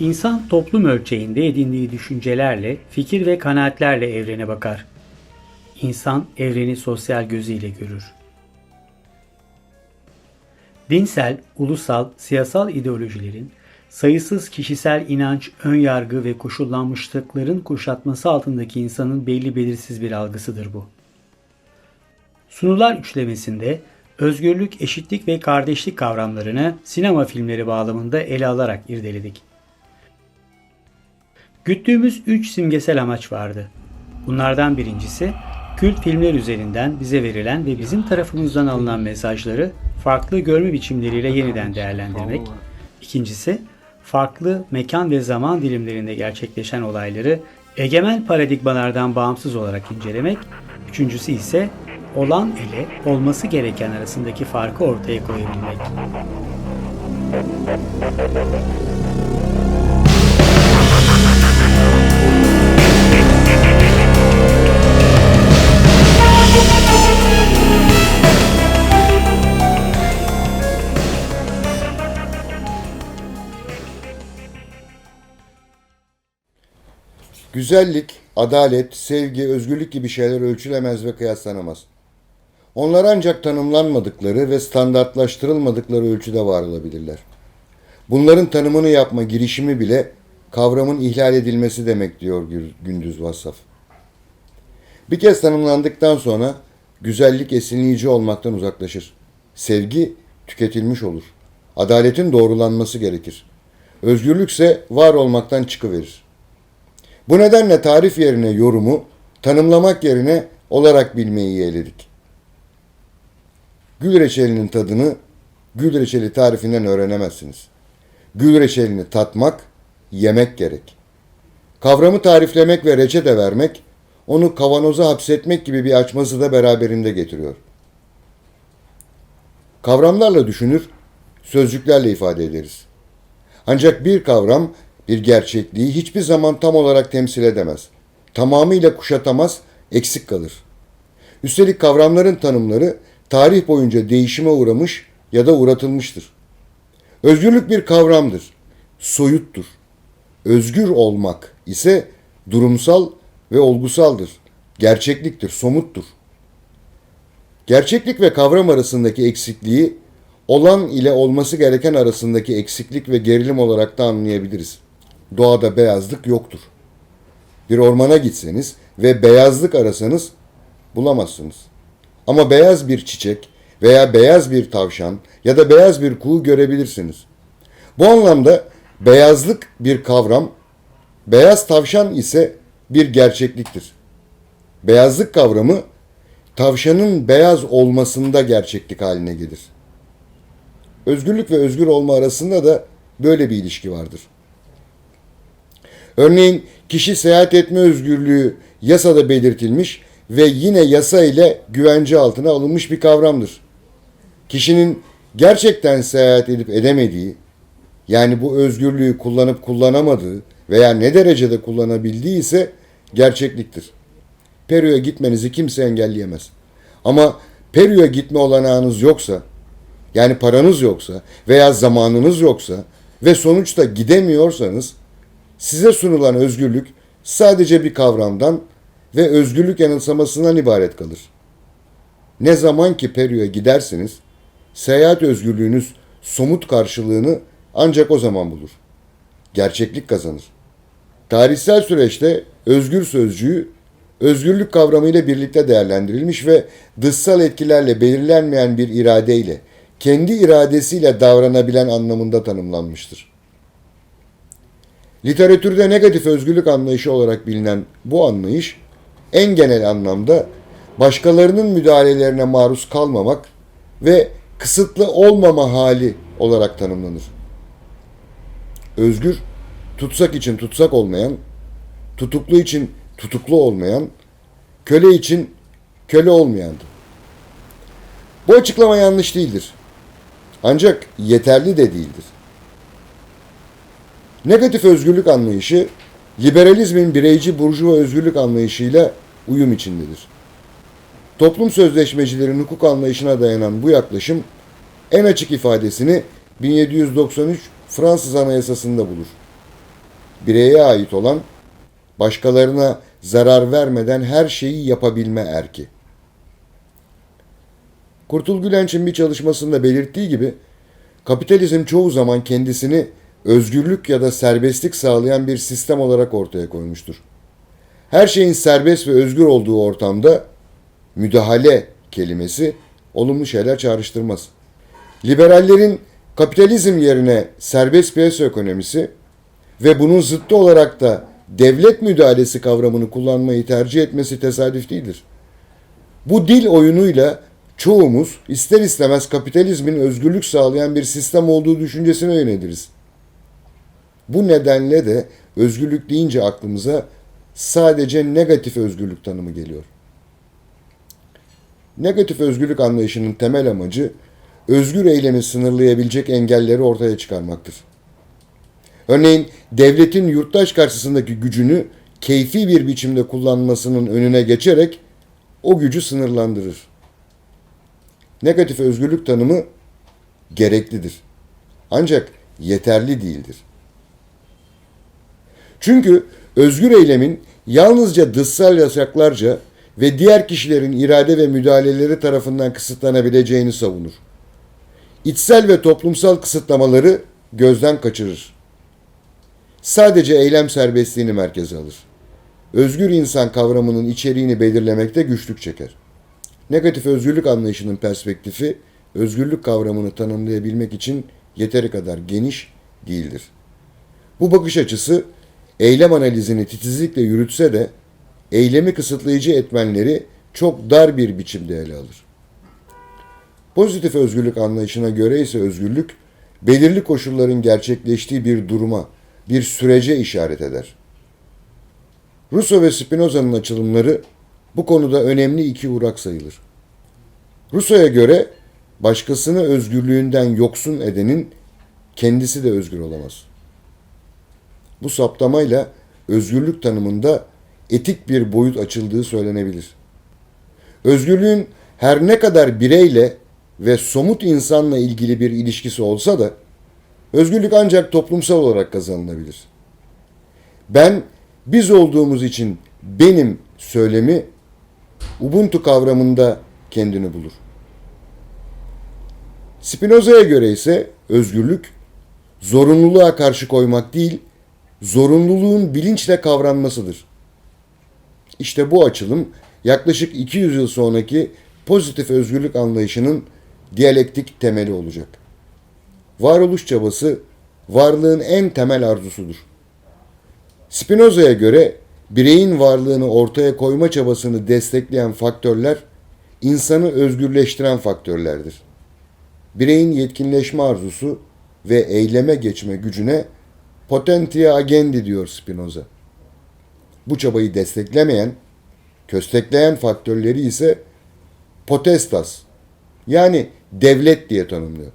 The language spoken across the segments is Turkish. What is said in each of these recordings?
İnsan toplum ölçeğinde edindiği düşüncelerle, fikir ve kanaatlerle evrene bakar. İnsan evreni sosyal gözüyle görür. Dinsel, ulusal, siyasal ideolojilerin, sayısız kişisel inanç, önyargı ve koşullanmışlıkların kuşatması altındaki insanın belli belirsiz bir algısıdır bu. Sunular üçlemesinde özgürlük, eşitlik ve kardeşlik kavramlarını sinema filmleri bağlamında ele alarak irdeledik. Güttüğümüz üç simgesel amaç vardı. Bunlardan birincisi, kült filmler üzerinden bize verilen ve bizim tarafımızdan alınan mesajları farklı görme biçimleriyle yeniden değerlendirmek. İkincisi, farklı mekan ve zaman dilimlerinde gerçekleşen olayları egemen paradigmalardan bağımsız olarak incelemek. Üçüncüsü ise olan ile olması gereken arasındaki farkı ortaya koyabilmek. Güzellik, adalet, sevgi, özgürlük gibi şeyler ölçülemez ve kıyaslanamaz. Onlar ancak tanımlanmadıkları ve standartlaştırılmadıkları ölçüde var olabilirler. Bunların tanımını yapma girişimi bile kavramın ihlal edilmesi demek diyor Gü- Gündüz Vassaf. Bir kez tanımlandıktan sonra güzellik esinleyici olmaktan uzaklaşır. Sevgi tüketilmiş olur. Adaletin doğrulanması gerekir. Özgürlükse var olmaktan çıkıverir. Bu nedenle tarif yerine yorumu, tanımlamak yerine olarak bilmeyi yeğledik. Gül reçelinin tadını gül reçeli tarifinden öğrenemezsiniz. Gül reçelini tatmak, yemek gerek. Kavramı tariflemek ve reçete vermek, onu kavanoza hapsetmek gibi bir açması da beraberinde getiriyor. Kavramlarla düşünür, sözcüklerle ifade ederiz. Ancak bir kavram bir gerçekliği hiçbir zaman tam olarak temsil edemez. Tamamıyla kuşatamaz, eksik kalır. Üstelik kavramların tanımları tarih boyunca değişime uğramış ya da uğratılmıştır. Özgürlük bir kavramdır, soyuttur. Özgür olmak ise durumsal ve olgusaldır, gerçekliktir, somuttur. Gerçeklik ve kavram arasındaki eksikliği olan ile olması gereken arasındaki eksiklik ve gerilim olarak da anlayabiliriz. Doğada beyazlık yoktur. Bir ormana gitseniz ve beyazlık arasanız bulamazsınız. Ama beyaz bir çiçek veya beyaz bir tavşan ya da beyaz bir kuğu görebilirsiniz. Bu anlamda beyazlık bir kavram, beyaz tavşan ise bir gerçekliktir. Beyazlık kavramı tavşanın beyaz olmasında gerçeklik haline gelir. Özgürlük ve özgür olma arasında da böyle bir ilişki vardır. Örneğin kişi seyahat etme özgürlüğü yasada belirtilmiş ve yine yasa ile güvence altına alınmış bir kavramdır. Kişinin gerçekten seyahat edip edemediği, yani bu özgürlüğü kullanıp kullanamadığı veya ne derecede kullanabildiği ise gerçekliktir. Peru'ya gitmenizi kimse engelleyemez. Ama Peru'ya gitme olanağınız yoksa, yani paranız yoksa veya zamanınız yoksa ve sonuçta gidemiyorsanız size sunulan özgürlük sadece bir kavramdan ve özgürlük yanılsamasından ibaret kalır. Ne zaman ki Peru'ya gidersiniz, seyahat özgürlüğünüz somut karşılığını ancak o zaman bulur. Gerçeklik kazanır. Tarihsel süreçte özgür sözcüğü özgürlük kavramıyla birlikte değerlendirilmiş ve dışsal etkilerle belirlenmeyen bir iradeyle, kendi iradesiyle davranabilen anlamında tanımlanmıştır. Literatürde negatif özgürlük anlayışı olarak bilinen bu anlayış en genel anlamda başkalarının müdahalelerine maruz kalmamak ve kısıtlı olmama hali olarak tanımlanır. Özgür, tutsak için tutsak olmayan, tutuklu için tutuklu olmayan, köle için köle olmayandır. Bu açıklama yanlış değildir. Ancak yeterli de değildir. Negatif özgürlük anlayışı liberalizmin bireyci burjuva özgürlük anlayışıyla uyum içindedir. Toplum sözleşmecilerin hukuk anlayışına dayanan bu yaklaşım en açık ifadesini 1793 Fransız Anayasası'nda bulur. Bireye ait olan başkalarına zarar vermeden her şeyi yapabilme erki. Kurtul Gülenç'in bir çalışmasında belirttiği gibi kapitalizm çoğu zaman kendisini özgürlük ya da serbestlik sağlayan bir sistem olarak ortaya koymuştur. Her şeyin serbest ve özgür olduğu ortamda müdahale kelimesi olumlu şeyler çağrıştırmaz. Liberallerin kapitalizm yerine serbest piyasa ekonomisi ve bunun zıttı olarak da devlet müdahalesi kavramını kullanmayı tercih etmesi tesadüf değildir. Bu dil oyunuyla çoğumuz ister istemez kapitalizmin özgürlük sağlayan bir sistem olduğu düşüncesine yöneliriz. Bu nedenle de özgürlük deyince aklımıza sadece negatif özgürlük tanımı geliyor. Negatif özgürlük anlayışının temel amacı özgür eylemi sınırlayabilecek engelleri ortaya çıkarmaktır. Örneğin devletin yurttaş karşısındaki gücünü keyfi bir biçimde kullanmasının önüne geçerek o gücü sınırlandırır. Negatif özgürlük tanımı gereklidir. Ancak yeterli değildir. Çünkü özgür eylemin yalnızca dışsal yasaklarca ve diğer kişilerin irade ve müdahaleleri tarafından kısıtlanabileceğini savunur. İçsel ve toplumsal kısıtlamaları gözden kaçırır. Sadece eylem serbestliğini merkeze alır. Özgür insan kavramının içeriğini belirlemekte güçlük çeker. Negatif özgürlük anlayışının perspektifi özgürlük kavramını tanımlayabilmek için yeteri kadar geniş değildir. Bu bakış açısı eylem analizini titizlikle yürütse de eylemi kısıtlayıcı etmenleri çok dar bir biçimde ele alır. Pozitif özgürlük anlayışına göre ise özgürlük belirli koşulların gerçekleştiği bir duruma, bir sürece işaret eder. Rousseau ve Spinoza'nın açılımları bu konuda önemli iki uğrak sayılır. Rousseau'ya göre başkasını özgürlüğünden yoksun edenin kendisi de özgür olamaz. Bu saptamayla özgürlük tanımında etik bir boyut açıldığı söylenebilir. Özgürlüğün her ne kadar bireyle ve somut insanla ilgili bir ilişkisi olsa da özgürlük ancak toplumsal olarak kazanılabilir. Ben biz olduğumuz için benim söylemi Ubuntu kavramında kendini bulur. Spinoza'ya göre ise özgürlük zorunluluğa karşı koymak değil, zorunluluğun bilinçle kavranmasıdır. İşte bu açılım yaklaşık 200 yıl sonraki pozitif özgürlük anlayışının diyalektik temeli olacak. Varoluş çabası varlığın en temel arzusudur. Spinoza'ya göre bireyin varlığını ortaya koyma çabasını destekleyen faktörler insanı özgürleştiren faktörlerdir. Bireyin yetkinleşme arzusu ve eyleme geçme gücüne potentia agendi diyor Spinoza. Bu çabayı desteklemeyen, köstekleyen faktörleri ise potestas yani devlet diye tanımlıyor.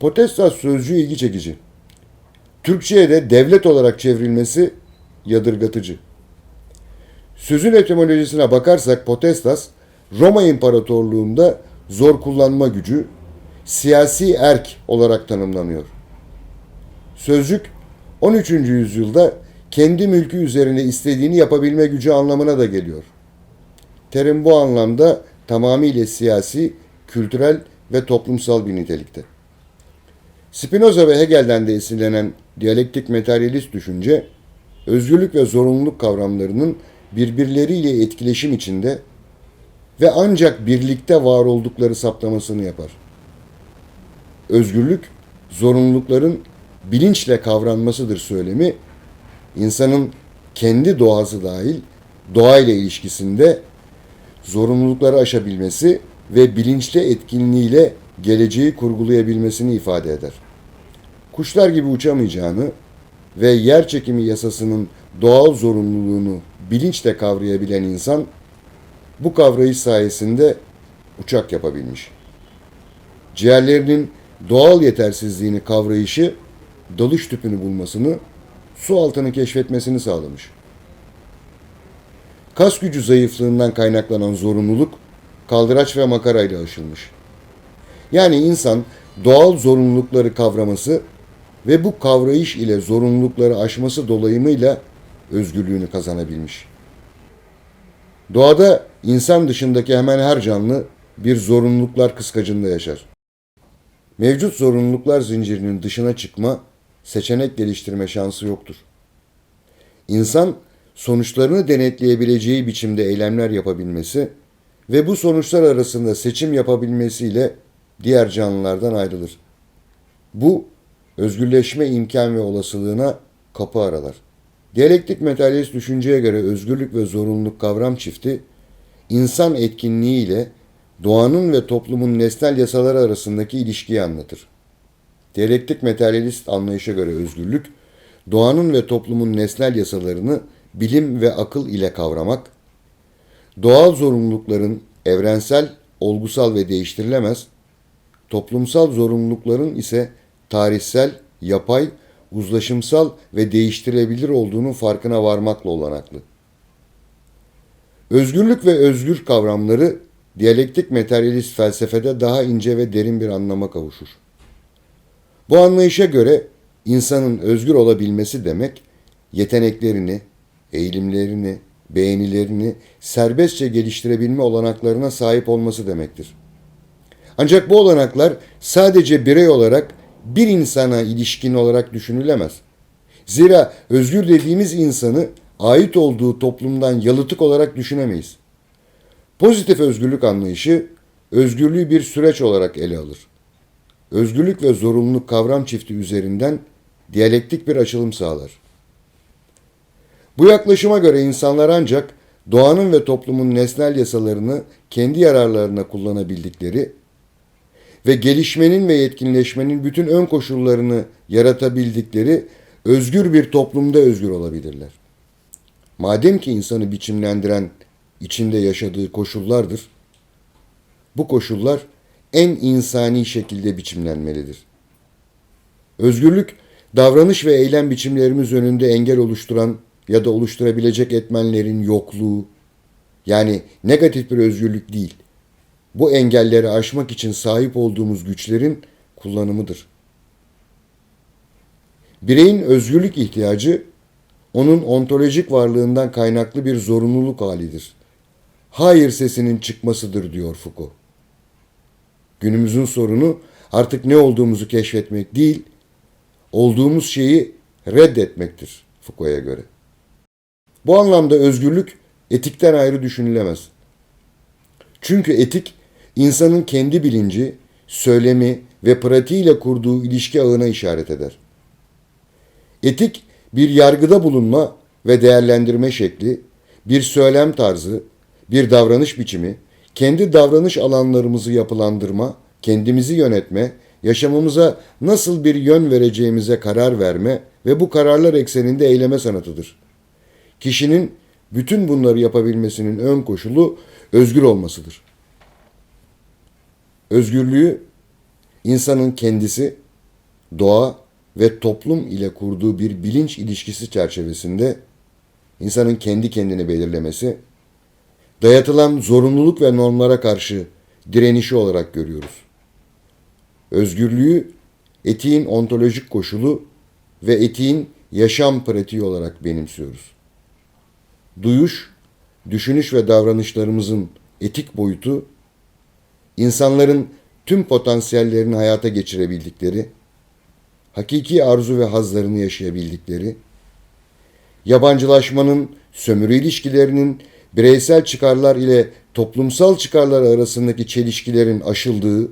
Potestas sözcüğü ilgi çekici. Türkçe'ye de devlet olarak çevrilmesi yadırgatıcı. Sözün etimolojisine bakarsak potestas, Roma İmparatorluğu'nda zor kullanma gücü, siyasi erk olarak tanımlanıyor. Sözcük 13. yüzyılda kendi mülkü üzerinde istediğini yapabilme gücü anlamına da geliyor. Terim bu anlamda tamamıyla siyasi, kültürel ve toplumsal bir nitelikte. Spinoza ve Hegel'den de esinlenen diyalektik materyalist düşünce, özgürlük ve zorunluluk kavramlarının birbirleriyle etkileşim içinde ve ancak birlikte var oldukları saptamasını yapar. Özgürlük, zorunlulukların bilinçle kavranmasıdır söylemi, insanın kendi doğası dahil doğayla ilişkisinde zorunlulukları aşabilmesi ve bilinçli etkinliğiyle geleceği kurgulayabilmesini ifade eder. Kuşlar gibi uçamayacağını ve yer çekimi yasasının doğal zorunluluğunu bilinçle kavrayabilen insan bu kavrayış sayesinde uçak yapabilmiş. Ciğerlerinin doğal yetersizliğini kavrayışı dalış tüpünü bulmasını su altını keşfetmesini sağlamış. Kas gücü zayıflığından kaynaklanan zorunluluk kaldıraç ve makarayla aşılmış. Yani insan doğal zorunlulukları kavraması ve bu kavrayış ile zorunlulukları aşması dolayımıyla özgürlüğünü kazanabilmiş. Doğada insan dışındaki hemen her canlı bir zorunluluklar kıskacında yaşar. Mevcut zorunluluklar zincirinin dışına çıkma, seçenek geliştirme şansı yoktur. İnsan sonuçlarını denetleyebileceği biçimde eylemler yapabilmesi ve bu sonuçlar arasında seçim yapabilmesiyle diğer canlılardan ayrılır. Bu özgürleşme imkan ve olasılığına kapı aralar. Diyalektik materyalist düşünceye göre özgürlük ve zorunluluk kavram çifti insan etkinliği ile doğanın ve toplumun nesnel yasaları arasındaki ilişkiyi anlatır. Diyalektik materyalist anlayışa göre özgürlük, doğanın ve toplumun nesnel yasalarını bilim ve akıl ile kavramak, doğal zorunlulukların evrensel, olgusal ve değiştirilemez, toplumsal zorunlulukların ise tarihsel, yapay, uzlaşımsal ve değiştirilebilir olduğunun farkına varmakla olanaklı. Özgürlük ve özgür kavramları diyalektik materyalist felsefede daha ince ve derin bir anlama kavuşur. Bu anlayışa göre insanın özgür olabilmesi demek yeteneklerini, eğilimlerini, beğenilerini serbestçe geliştirebilme olanaklarına sahip olması demektir. Ancak bu olanaklar sadece birey olarak bir insana ilişkin olarak düşünülemez. Zira özgür dediğimiz insanı ait olduğu toplumdan yalıtık olarak düşünemeyiz. Pozitif özgürlük anlayışı özgürlüğü bir süreç olarak ele alır. Özgürlük ve zorunluluk kavram çifti üzerinden diyalektik bir açılım sağlar. Bu yaklaşıma göre insanlar ancak doğanın ve toplumun nesnel yasalarını kendi yararlarına kullanabildikleri ve gelişmenin ve yetkinleşmenin bütün ön koşullarını yaratabildikleri özgür bir toplumda özgür olabilirler. Madem ki insanı biçimlendiren içinde yaşadığı koşullardır, bu koşullar en insani şekilde biçimlenmelidir. Özgürlük, davranış ve eylem biçimlerimiz önünde engel oluşturan ya da oluşturabilecek etmenlerin yokluğu, yani negatif bir özgürlük değil, bu engelleri aşmak için sahip olduğumuz güçlerin kullanımıdır. Bireyin özgürlük ihtiyacı onun ontolojik varlığından kaynaklı bir zorunluluk halidir. Hayır sesinin çıkmasıdır diyor Foucault. Günümüzün sorunu artık ne olduğumuzu keşfetmek değil, olduğumuz şeyi reddetmektir Foucault'a göre. Bu anlamda özgürlük etikten ayrı düşünülemez. Çünkü etik insanın kendi bilinci, söylemi ve pratiğiyle kurduğu ilişki ağına işaret eder. Etik bir yargıda bulunma ve değerlendirme şekli, bir söylem tarzı, bir davranış biçimi, kendi davranış alanlarımızı yapılandırma, kendimizi yönetme, yaşamımıza nasıl bir yön vereceğimize karar verme ve bu kararlar ekseninde eyleme sanatıdır. Kişinin bütün bunları yapabilmesinin ön koşulu özgür olmasıdır. Özgürlüğü insanın kendisi, doğa ve toplum ile kurduğu bir bilinç ilişkisi çerçevesinde insanın kendi kendini belirlemesi, dayatılan zorunluluk ve normlara karşı direnişi olarak görüyoruz. Özgürlüğü etiğin ontolojik koşulu ve etiğin yaşam pratiği olarak benimsiyoruz. Duyuş, düşünüş ve davranışlarımızın etik boyutu, insanların tüm potansiyellerini hayata geçirebildikleri, hakiki arzu ve hazlarını yaşayabildikleri, yabancılaşmanın, sömürü ilişkilerinin, bireysel çıkarlar ile toplumsal çıkarlar arasındaki çelişkilerin aşıldığı,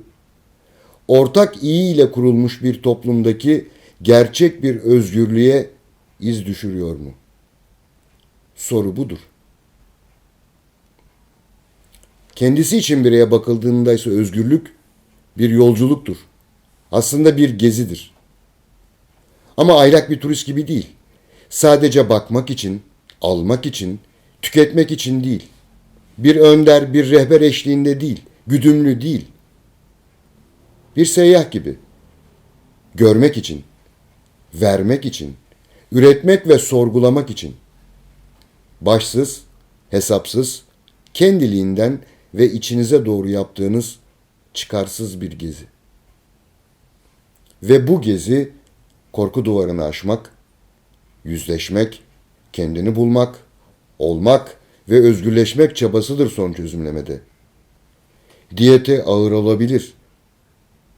ortak iyi ile kurulmuş bir toplumdaki gerçek bir özgürlüğe iz düşürüyor mu? Soru budur. Kendisi için bireye bakıldığında ise özgürlük bir yolculuktur. Aslında bir gezidir. Ama aylak bir turist gibi değil. Sadece bakmak için, almak için, tüketmek için değil. Bir önder, bir rehber eşliğinde değil, güdümlü değil. Bir seyyah gibi. Görmek için, vermek için, üretmek ve sorgulamak için. Başsız, hesapsız, kendiliğinden ve içinize doğru yaptığınız çıkarsız bir gezi. Ve bu gezi korku duvarını aşmak, yüzleşmek, kendini bulmak, olmak ve özgürleşmek çabasıdır son çözümlemede. Diyete ağır olabilir.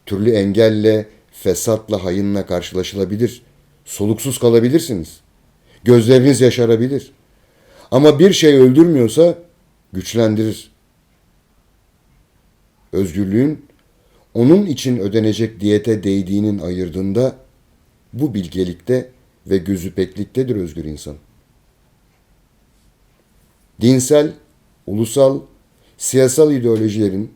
Türlü engelle, fesatla, hayınla karşılaşılabilir. Soluksuz kalabilirsiniz. Gözleriniz yaşarabilir. Ama bir şey öldürmüyorsa güçlendirir. Özgürlüğün onun için ödenecek diyete değdiğinin ayırdığında bu bilgelikte ve gözü pekliktedir özgür insan. Dinsel, ulusal, siyasal ideolojilerin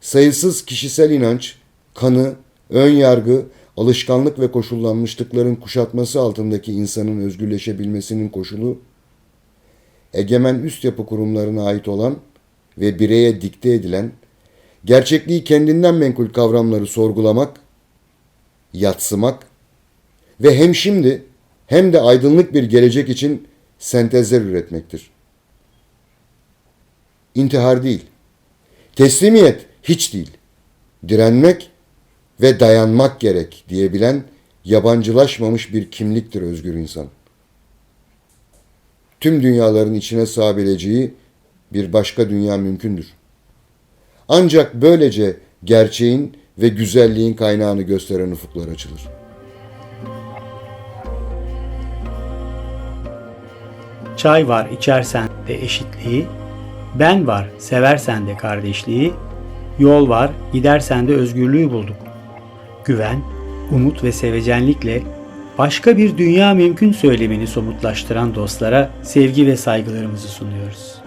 sayısız kişisel inanç, kanı, ön yargı, alışkanlık ve koşullanmışlıkların kuşatması altındaki insanın özgürleşebilmesinin koşulu, egemen üst yapı kurumlarına ait olan ve bireye dikte edilen, gerçekliği kendinden menkul kavramları sorgulamak, yatsımak ve hem şimdi hem de aydınlık bir gelecek için sentezler üretmektir. İntihar değil, teslimiyet hiç değil, direnmek ve dayanmak gerek diyebilen yabancılaşmamış bir kimliktir özgür insan. Tüm dünyaların içine sığabileceği bir başka dünya mümkündür. Ancak böylece gerçeğin ve güzelliğin kaynağını gösteren ufuklar açılır. Çay var içersen de eşitliği, ben var seversen de kardeşliği, yol var gidersen de özgürlüğü bulduk. Güven, umut ve sevecenlikle başka bir dünya mümkün söylemini somutlaştıran dostlara sevgi ve saygılarımızı sunuyoruz.